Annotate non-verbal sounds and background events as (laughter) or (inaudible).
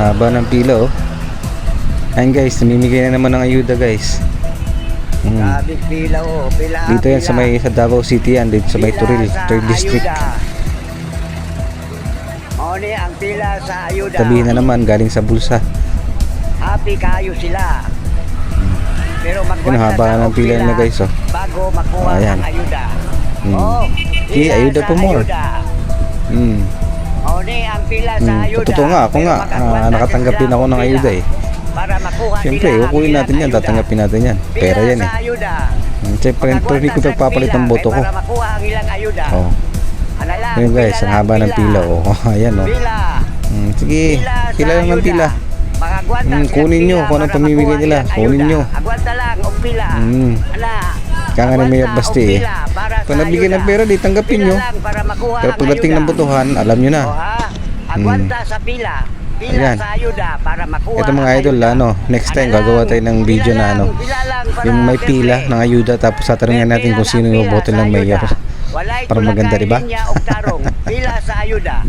Haba ng pila oh. Ayun guys, namimigay na naman ng ayuda guys. Mm. Grabe pila oh, pila. Dito yan sa may sa Davao City yan, dito sa may Turil, sa 3rd District. ayuda. Mao ni ang pila sa ayuda. Tabihin na naman, galing sa bulsa. Happy kayo sila. Pero Yun, magwanta haba sa ng pila nila guys oh. Bago makuha ang ayuda. Mm. Oh, pila ayuda po more. ayuda. Mm. Pila sa Mm. ayuda. Totoo nga, ako nga, ah, nakatanggap din ako ng ayuda eh. Para makuha Siyempre, ilang natin yan, tatanggapin natin yan. Pera yan eh. ayuda. Mm, Siyempre, pero hindi ko sa nagpapalit ng boto ko. Para makuha ang ilang ayuda. Oh. Ayun guys, ang haba ng pila oh. (laughs) Ayan oh. Pila. Mm, sige, Pila lang ng pila. Mm, kunin nyo kung anong pamimigay nila. Kunin nyo. Agwanta lang og pila. Mm. Ana. Kaya nga og Basti eh. Kung nabigyan ng pera, di tanggapin nyo. Pero pagdating ng botohan, alam nyo na. Ha? Agwanta sa pila. Pila Ayan. sa ayuda para makuha Ito mga idol, ano, next time Ano gagawa tayo ng video na ano, yung may pila ng ayuda tapos tatanungin natin kung sino yung boto ng mayor. (laughs) Para maganda, og tarong. Pila sa ayuda.